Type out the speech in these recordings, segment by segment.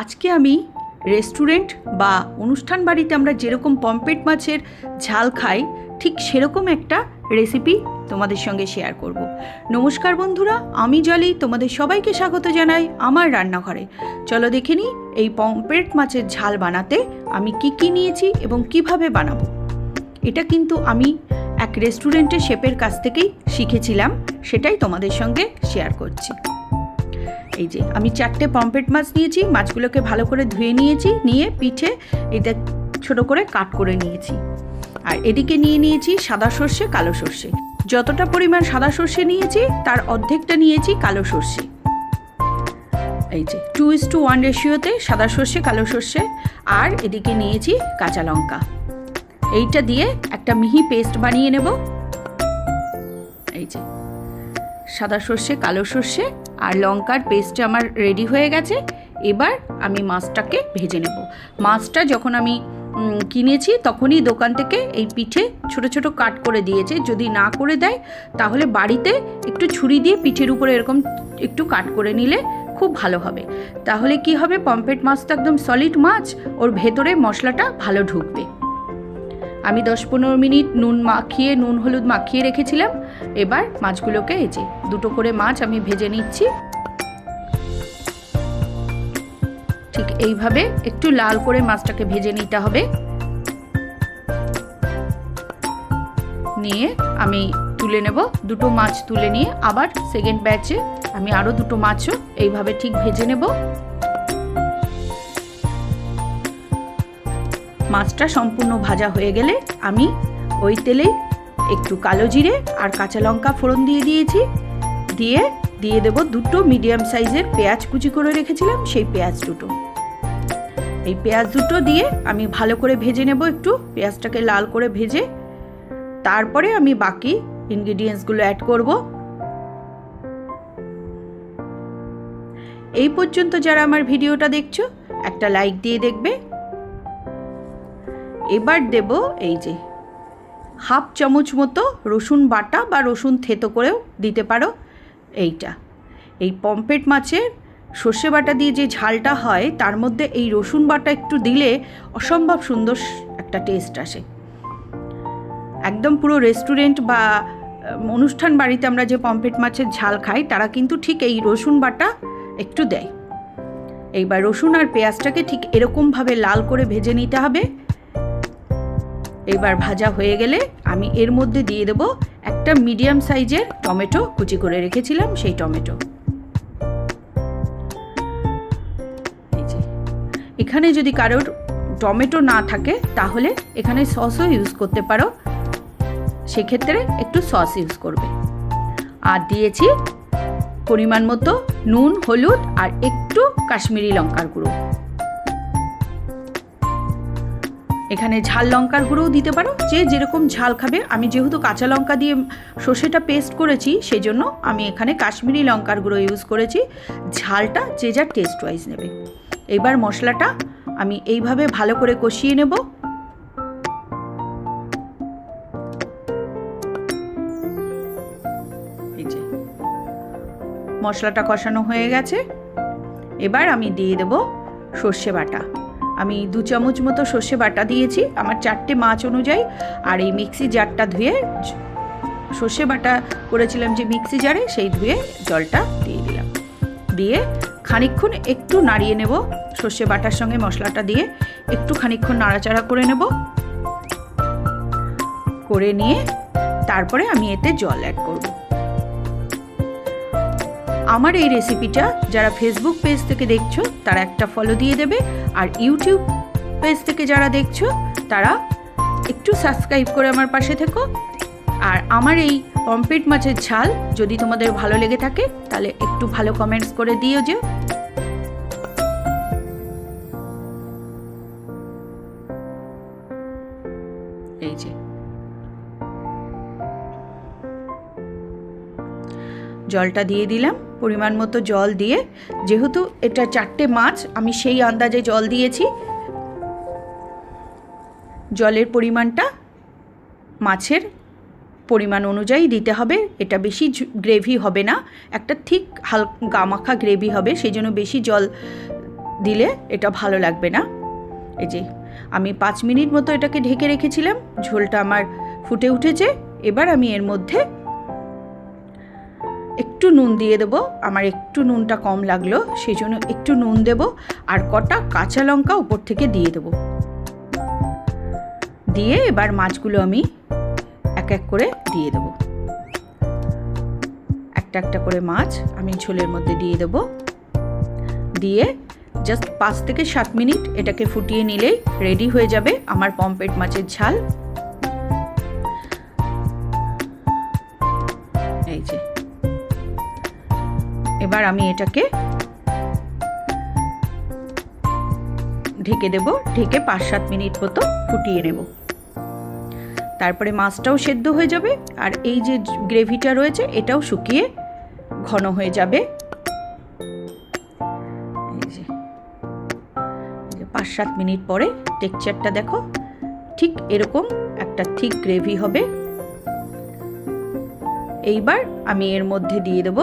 আজকে আমি রেস্টুরেন্ট বা অনুষ্ঠান বাড়িতে আমরা যেরকম পম্পেট মাছের ঝাল খাই, ঠিক সেরকম একটা রেসিপি তোমাদের সঙ্গে শেয়ার করব। নমস্কার বন্ধুরা, আমি জলি, তোমাদের সবাইকে স্বাগত জানাই আমার রান্নাঘরে। চলো দেখে নিই এই পম্পেট মাছের ঝাল বানাতে আমি কি কি নিয়েছি এবং কীভাবে বানাবো। এটা কিন্তু আমি এক রেস্টুরেন্টের শেপের কাছ থেকেই শিখেছিলাম, সেটাই তোমাদের সঙ্গে শেয়ার করছি। এই যে, আমি চারটে পম্পেট মাছ নিয়েছি, মাছগুলোকে ভালো করে ধুয়ে নিয়েছি, নিয়ে পিঠে এটা ছোট করে কাট করে নিয়েছি। আর এদিকে নিয়ে নিয়েছি সাদা সর্ষে, কালো সর্ষে। যতটা পরিমাণ সাদা সর্ষে নিয়েছি, তার অর্ধেকটা নিয়েছি কালো সর্ষে। এই যে, টু ইস টু ওয়ান রেশিওতে সাদা সর্ষে, কালো সর্ষে, আর এদিকে নিয়েছি কাঁচা লঙ্কা। এইটা দিয়ে একটা মিহি পেস্ট বানিয়ে নেব। এই যে সাদা সর্ষে, কালো সর্ষে আর লঙ্কার পেস্ট আমার রেডি হয়ে গেছে। এবার আমি মাছটাকে ভেজে নেব। মাছটা যখন আমি কিনেছি তখনই দোকান থেকে এই পিঠে ছোট ছোট কাট করে দিয়েছে। যদি না করে দেয় তাহলে বাড়িতে একটু ছুরি দিয়ে পিঠের উপরে এরকম একটু কাট করে নিলে খুব ভালো হবে। তাহলে কি হবে? পম্পেট মাছ তো একদম সলিড মাছ, ওর ভেতরে মশলাটা ভালো ঢুকবে। আমি দশ পনেরো মিনিট নুন মাখিয়ে, নুন হলুদ মাখিয়ে রেখেছিলাম। এবার মাছগুলোকে এই যে দুটো করে মাছ আমি ভেজে নিচ্ছি। ঠিক এইভাবে একটু লাল করে মাছটাকে ভেজে নিতে হবে। নিয়ে আমি তুলে নেব, দুটো মাছ তুলে নিয়ে। আবার সেকেন্ড ব্যাচে আমি আরও দুটো মাছও এইভাবে ঠিক ভেজে নেব। মাছটা সম্পূর্ণ ভাজা হয়ে গেলে আমি ওই তেলে একটু কালো জিরে আর কাঁচা লঙ্কা ফোড়ন দিয়ে দিয়েছি। দিয়ে দিয়ে দেব দুটো মিডিয়াম সাইজের পেঁয়াজ কুচি করে রেখেছিলাম, সেই পেঁয়াজ দুটো। এই পেঁয়াজ দুটো দিয়ে আমি ভালো করে ভেজে নেব একটু, পেঁয়াজটাকে লাল করে ভেজে। তারপরে আমি বাকি ইনগ্রিডিয়েন্টসগুলো অ্যাড করব। এই পর্যন্ত যারা আমার ভিডিওটা দেখছ, একটা লাইক দিয়ে দেখবে এবার দেব এই যে হাফ চামচ মতো রসুন বাটা বা রসুন থেতো করেও দিতে পারো এইটা। এই পম্পেট মাছের সর্ষে বাটা দিয়ে যে ঝালটা হয়, তার মধ্যে এই রসুন বাটা একটু দিলে অসম্ভব সুন্দর একটা টেস্ট আসে। একদম পুরো রেস্টুরেন্ট বা অনুষ্ঠান বাড়িতে আমরা যে পম্পেট মাছের ঝাল খাই, তারা কিন্তু ঠিক এই রসুন বাটা একটু দেয়। এইবার রসুন আর পেঁয়াজটাকে ঠিক এরকমভাবে লাল করে ভেজে নিতে হবে। এবার ভাজা হয়ে গেলে আমি এর মধ্যে দিয়ে দেব একটা মিডিয়াম সাইজের টমেটো কুচি করে রেখেছিলাম সেই টমেটো। এখানে যদি কারোর টমেটো না থাকে তাহলে এখানে সসও ইউজ করতে পারো, সেক্ষেত্রে একটু সস ইউজ করবে। আর দিয়েছি পরিমাণ মতো নুন, হলুদ আর একটু কাশ্মীরি লঙ্কার গুঁড়ো। এখানে ঝাল লঙ্কার গুঁড়োও দিতে পারো। যে যেরকম ঝাল খাবে। আমি যেহেতু কাঁচা লঙ্কা দিয়ে সর্ষেটা পেস্ট করেছি সেই জন্য আমি এখানে কাশ্মীরি লঙ্কার গুঁড়ো ইউজ করেছি। ঝালটা যে যার টেস্ট ওয়াইজ নেবে। এবার মশলাটা আমি এইভাবে ভালো করে কষিয়ে নেব। মশলাটা কষানো হয়ে গেছে। এবার আমি দিয়ে দেব সর্ষে বাটা। আমি দু চামচ মতো সর্ষে বাটা দিয়েছি, আমার চারটে মাছ অনুযায়ী, আর এই মিক্সি জারটা ধুয়ে সর্ষে বাটা করেছিলাম যে মিক্সি জারে, সেই ধুয়ে জলটা দিয়ে দিলাম। দিয়ে খানিকক্ষণ একটু নাড়িয়ে নেব, সর্ষে বাটার সঙ্গে মশলাটা দিয়ে একটু খানিকক্ষণ নাড়াচাড়া করে নেব। করে নিয়ে তারপরে আমি এতে জল অ্যাড করব। আমার এই রেসিপিটা যারা ফেসবুক পেজ থেকে দেখছ, তারা একটা ফলো দিয়ে দেবে। আর ইউটিউব পেজ থেকে যারা দেখছ, তারা একটু সাবস্ক্রাইব করে আমার পাশে থেকো। আর আমার এই পম্পেট মাছের ঝাল যদি তোমাদের ভালো লেগে থাকে, তাহলে একটু ভালো কমেন্টস করে দিও যে জলটা দিয়ে দিলাম, পরিমাণ মতো জল দিয়ে। যেহেতু এটা চারটে মাছ, আমি সেই আন্দাজে জল দিয়েছি। জলের পরিমাণটা মাছের পরিমাণ অনুযায়ী দিতে হবে। এটা বেশি গ্রেভি হবে না। একটা ঠিক হাল গামাখা গ্রেভি হবে সেই জন্য বেশি জল দিলে এটা ভালো লাগবে না। এই যে, আমি পাঁচ মিনিট মতো এটাকে ঢেকে রেখেছিলাম। ঝোলটা আমার ফুটে উঠেছে। এবার আমি এর মধ্যে একটু নুন দিয়ে দেবো। আমার একটু নুনটা কম লাগল সেই জন্য একটু নুন দেব আর কটা কাঁচা লঙ্কা উপর থেকে দিয়ে দেবো। দিয়ে এবার মাছগুলো আমি এক এক করে দিয়ে দেবো। একটা একটা করে মাছ আমি ঝোলের মধ্যে দিয়ে দেবো। দিয়ে জাস্ট পাঁচ থেকে সাত মিনিট এটাকে ফুটিয়ে নিলেই রেডি হয়ে যাবে আমার পম্পেট মাছের ঝাল। এবার আমি এটাকে ঢেকে দেব, ঢেকে পাঁচ সাত মিনিট মতো ফুটিয়ে নেব। তারপরে মাছটাও সেদ্ধ হয়ে যাবে, আর এই যে গ্রেভিটা রয়েছে, এটাও শুকিয়ে ঘন হয়ে যাবে। পাঁচ সাত মিনিট পরে টেক্সচারটা দেখো, ঠিক এরকম একটা ঠিক গ্রেভি হবে। এইবার আমি এর মধ্যে দিয়ে দেব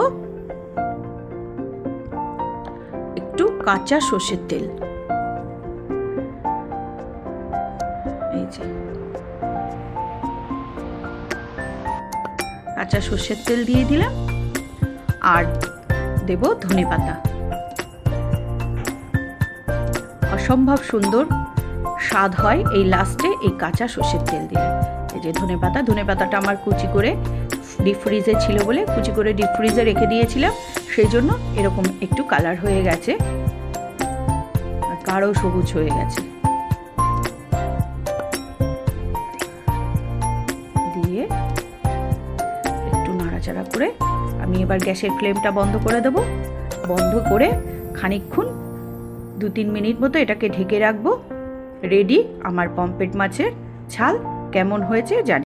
একটু কাঁচা সর্ষের তেল। কাঁচা সর্ষের তেল দিয়ে দিলাম। আর দেব ধনে পাতা। অসম্ভব সুন্দর স্বাদ হয় এই লাস্টে এই কাঁচা সর্ষের তেল দিলে এই যে ধনে পাতা, ধনে পাতাটা আমার কুচি করে ডিপ ফ্রিজে ছিল বলে কুচি করে ডিপ ফ্রিজে রেখে দিয়েছিলাম। সেই জন্য এরকম একটু কালার হয়ে গেছে। আর গাঢ় সবুজ হয়ে গেছে। দিয়ে একটু নাড়াচাড়া করে আমি এবার গ্যাসের ফ্লেমটা বন্ধ করে দেব। বন্ধ করে খানিকক্ষণ দু তিন মিনিট মতো এটাকে ঢেকে রাখব। রেডি আমার পম্পেট মাছের ঝাল, কেমন হয়েছে জানি